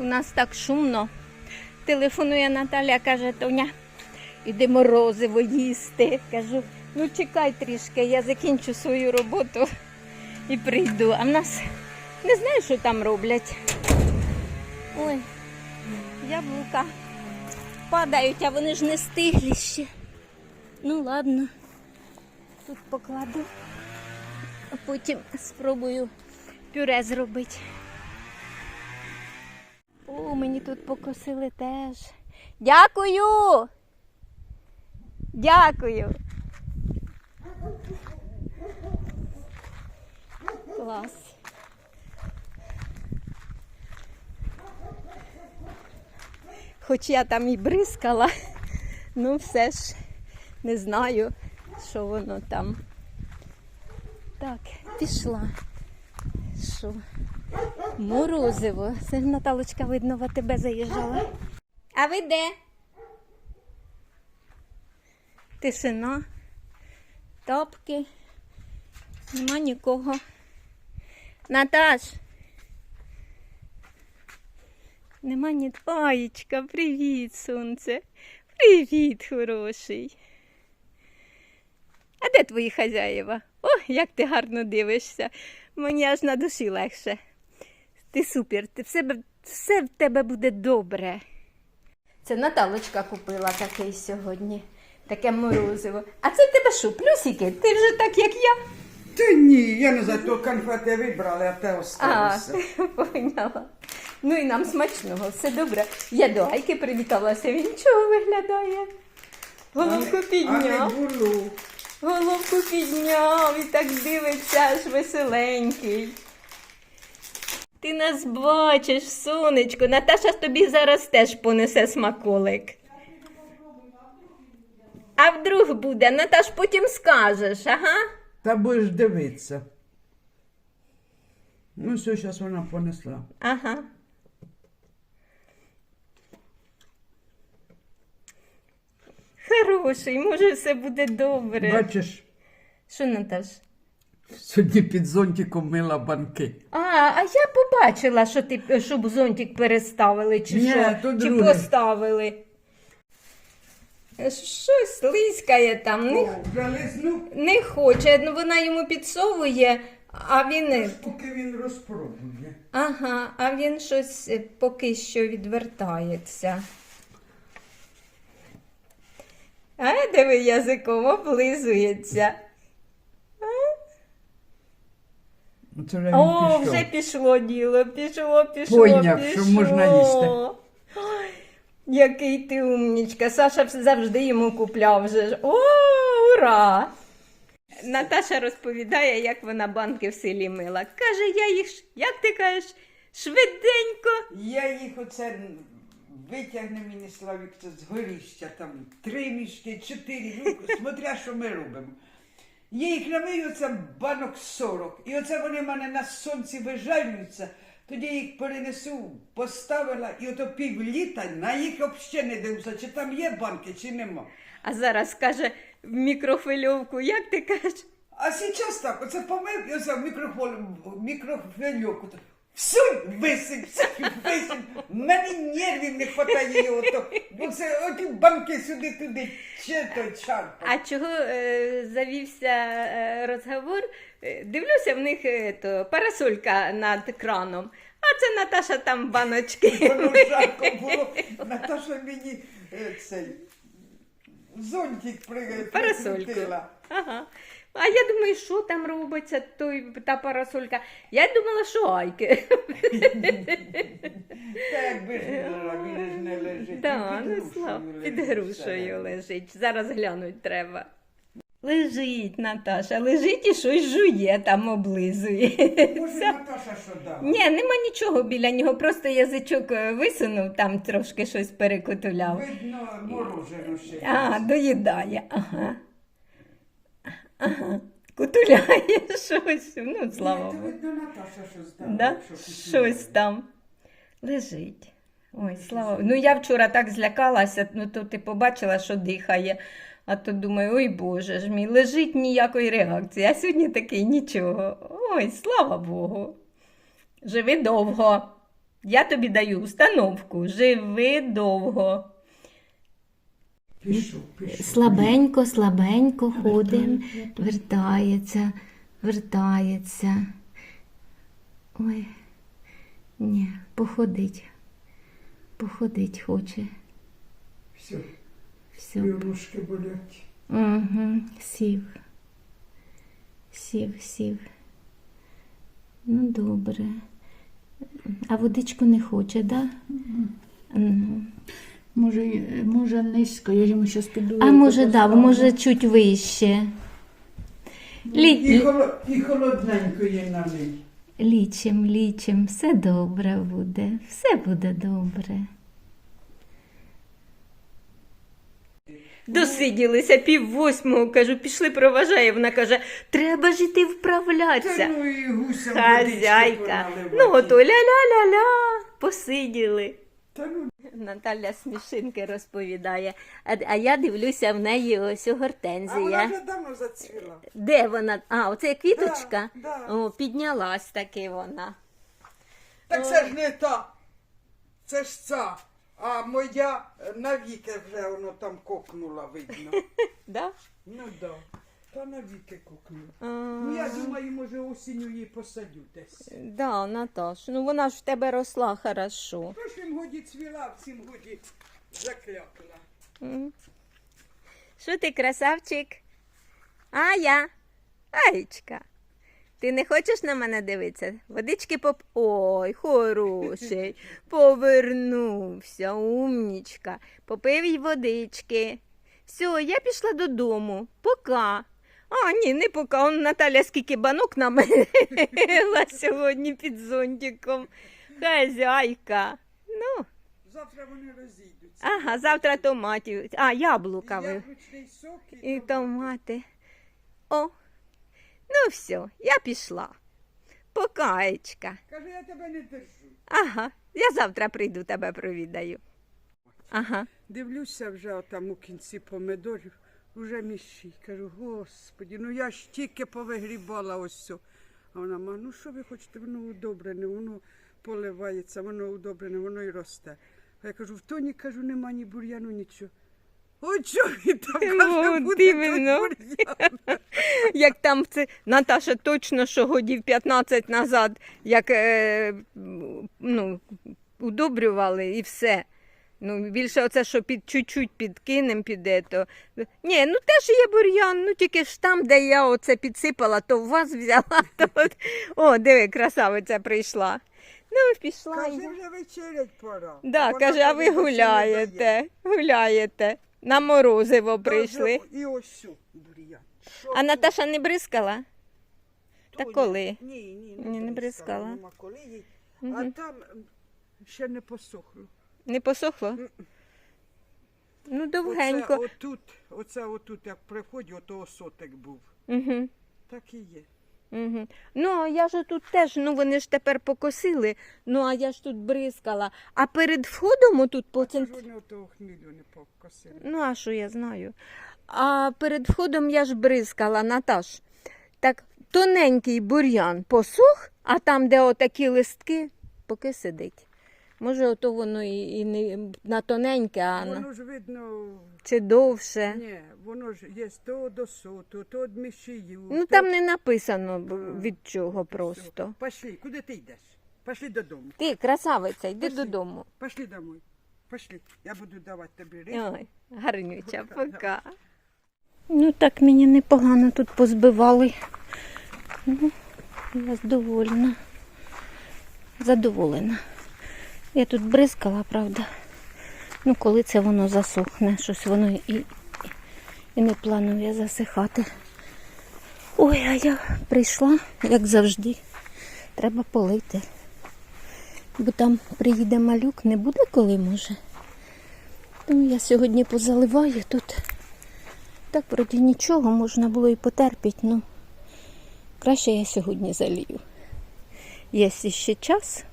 У нас так шумно. Телефонує Наталя, каже, Тоня, іди морозиво їсти. Кажу, ну чекай трішки, я закінчу свою роботу і прийду. А в нас не знаю, що там роблять. Ой, яблука падають, а вони ж не стиглі ще. Ну ладно, тут покладу, а потім спробую пюре зробити. О, мені тут покосили теж. Дякую. Дякую. Клас. Хоч я там і бризкала, ну все ж не знаю, що воно там. Так, пішла. Що? Морозиво. Це Наталочка, видно, в тебе заїжджала. А ви де? Тишина, тапки. Нема нікого. Наташ. Нема ні. Аєчка, привіт, сонце. Привіт, хороший. А де твої хазяєва? О, як ти гарно дивишся. Мені аж на душі легше. Ти супер, ти все, все в тебе буде добре. Це Наталочка купила такий сьогодні, таке морозиво. А це в тебе що, плюсики? Ти вже так, як я. Та ні, я не за то конфети вибрали, а те А, осталося. поняла. Ну і нам смачного, все добре. Я до Айки привіталася, він чого виглядає? Головку А підняв. не було. Головку підняв і так дивиться, аж веселенький. Ти нас бачиш, сонечко. Наташа тобі зараз теж понесе смаколик. А вдруг буде, Наташ, потім скажеш, ага. Та будеш дивитися. Ну, все, зараз вона понесла. Ага. Хороший, може все буде добре. Бачиш, Що, Наташ? сьогодні під зонтиком мила банки. А, а я побачила, що ти щоб зонтик переставили, чи Ні, що, то чи друге. поставили. Щось лискає там, не, О, не хоче. Ну, вона йому підсовує, а він. поки він розпробує. Ага, а він щось е, поки що відвертається. А диви, язиком облизується. Це вже О, пішов. вже пішло діло, пішло, пішло. Пойняв, пішло. що можна їсти. Ой, який ти умнічка. Саша завжди йому купляв вже. ж. О, ура! Наташа розповідає, як вона банки в селі мила. Каже, я їх, ш- як ти кажеш, швиденько. Я їх оце витягне мені Славік це з горіща, там три мішки, чотири, ну, смотря, що ми робимо. Я їх намию, це банок 40. І оце вони в мене на сонці вижарюються. Тоді я їх перенесу, поставила, і ото пів літа на їх взагалі не дивлюся, чи там є банки, чи нема. А зараз каже в мікрохвильовку, як ти кажеш? А зараз так, оце помив, і оце в мікрохвильовку. Всюнь висить, всюнь висить. Мене нервів не вистачає його. То, оце, оті банки сюди-туди, чи то чарпа. А чого е, завівся е, розговор? Е, Дивлюся, в них е, то, парасолька над краном, а це Наташа там баночки. Воно жарко було. Наташа мені е, цей зонтик при, Парасольку. прикрутила. Ага. А я думаю, що там робиться той, та парасолька. Я думала, що айки. Та якби ж не лежав, він ж не лежить. Він ну слава, під грушею лежить. Зараз глянуть треба. Лежить, Наташа, лежить і щось жує, там облизує. Може, Наташа що дала? Ні, нема нічого біля нього, просто язичок е, висунув, там трошки щось перекотуляв. Видно, морожено ще. А, доїдає. Ага. Ага. Кутуляє щось. Ну, слава Богу. Да? Щось там лежить. Ой, слава. Богу. Ну я вчора так злякалася, ну то ти побачила, що дихає. А то думаю, ой Боже ж мій, лежить ніякої реакції. А сьогодні такий нічого. Ой, слава Богу. Живи довго. Я тобі даю установку. Живи довго. Пішов, пішов. Слабенько, слабенько ходимо. Вертається, вертається. Ой, ні, походить. Походить хоче. Все, Все. ножки болять. Угу, сів. Сів, сів. Ну, добре. А водичку не хоче, так? Да? Може, може низько, я йому щас піду. А може, да, може чуть вище. Лі... І, холо... і холодненько є на неї. Лічим, лічим, все добре буде, все буде добре. Досиділися пів восьмого, кажу, пішли проважає. Вона каже, треба ж іти Та вправлятися. ну і гусям Хазяйка. Ну, ото ля-ля-ля-ля, посиділи. Та ну, Наталя смішинки розповідає, а, а я дивлюся в неї ось у а вона гортензія. вже давно зацвіла. Де вона? А, оце квіточка? Да, да. О, піднялась таки вона. Так це ж не та. Це ж ця. А моя е, навіки вже воно там кокнула, видно. Да? Ну да. Та навіки кокнула. А, Ну я думаю, може осінню її посадю десь. Да, Наташ, ну вона ж в тебе росла хорошо. В прошлім годі цвіла, в цім годі заклякла. Що ти, красавчик? А я? Аєчка. Ти не хочеш на мене дивитися? Водички поп. Ой, хороший. Повернувся, умнічка. Попив й водички. Все, я пішла додому. Пока. А, ні, не пока. Он Наталя скільки банок намила сьогодні під зонтиком. Хазяйка. Ну, Завтра вони розійдуться. ага, завтра томатів. А, яблука. ви. Яблучний сок і, І томати. О, ну все, я пішла. Покаєчка. Каже, я тебе не держу. Ага, я завтра прийду тебе провідаю. Ага. Дивлюся вже там у кінці помидорів, вже міщі. Кажу, господі, ну я ж тільки повигрібала ось все. А вона ма, ну що ви хочете, воно удобрене, воно поливається, воно удобрене, воно і росте. А я кажу, в тоні кажу, нема ні бур'яну, нічого. О, чого він там каже, От буде іменно. бур'ян. Як там це Наташа точно, що годів 15 назад, як е, ну, удобрювали і все. Ну, більше оце, що під чуть-чуть підкинем піде, то. Ні, ну теж є бур'ян, ну тільки ж там, де я оце підсипала, то в вас взяла. То от... О, диви, красавиця прийшла. Ну, пішла. Каже, вже вечерять пора. Да, вона каже, а ви дає. гуляєте, гуляєте. На морозиво прийшли. І ось сю бур'ян. Що А тут? Наташа не бризкала? Та коли? Ні, ні, Ні, не бризкала. Нема коли їй. А Мгм. там ще не посохло. Не посохло? Ну, довгенько. Оце отут, оце отут, як приходять, ото осотик був. Угу. Так і є. Угу. Ну, а я ж тут теж, ну вони ж тепер покосили, ну а я ж тут бризкала. А перед входом отут по Це ж цент... вони отого хмілю не покосили. Ну, а що я знаю? А перед входом я ж бризкала, Наташ. Так тоненький бур'ян посох, а там, де отакі листки, поки сидить. Може, ото воно і, і не на тоненьке, а на... Воно ж видно, чи довше. ні, воно ж є то до соту, то від мішію. Ну то- там не написано б- від чого просто. Пошли, куди ти йдеш? Пошли додому. Ти, красавиця, йди Пошли. додому. Пошли домой. Пошли. Я буду давати тобі рибу. Ой, гарнюча, пока. Ну так мені непогано тут позбивали. Ну, я задоволена. Задоволена. Я тут бризкала, правда. Ну, коли це воно засохне, щось воно і, і, не планую засихати. Ой, а я прийшла, як завжди. Треба полити. Бо там приїде малюк, не буде коли може. Тому я сьогодні позаливаю тут. Так, вроді нічого, можна було і потерпіти, ну краще я сьогодні залію. Є ще час,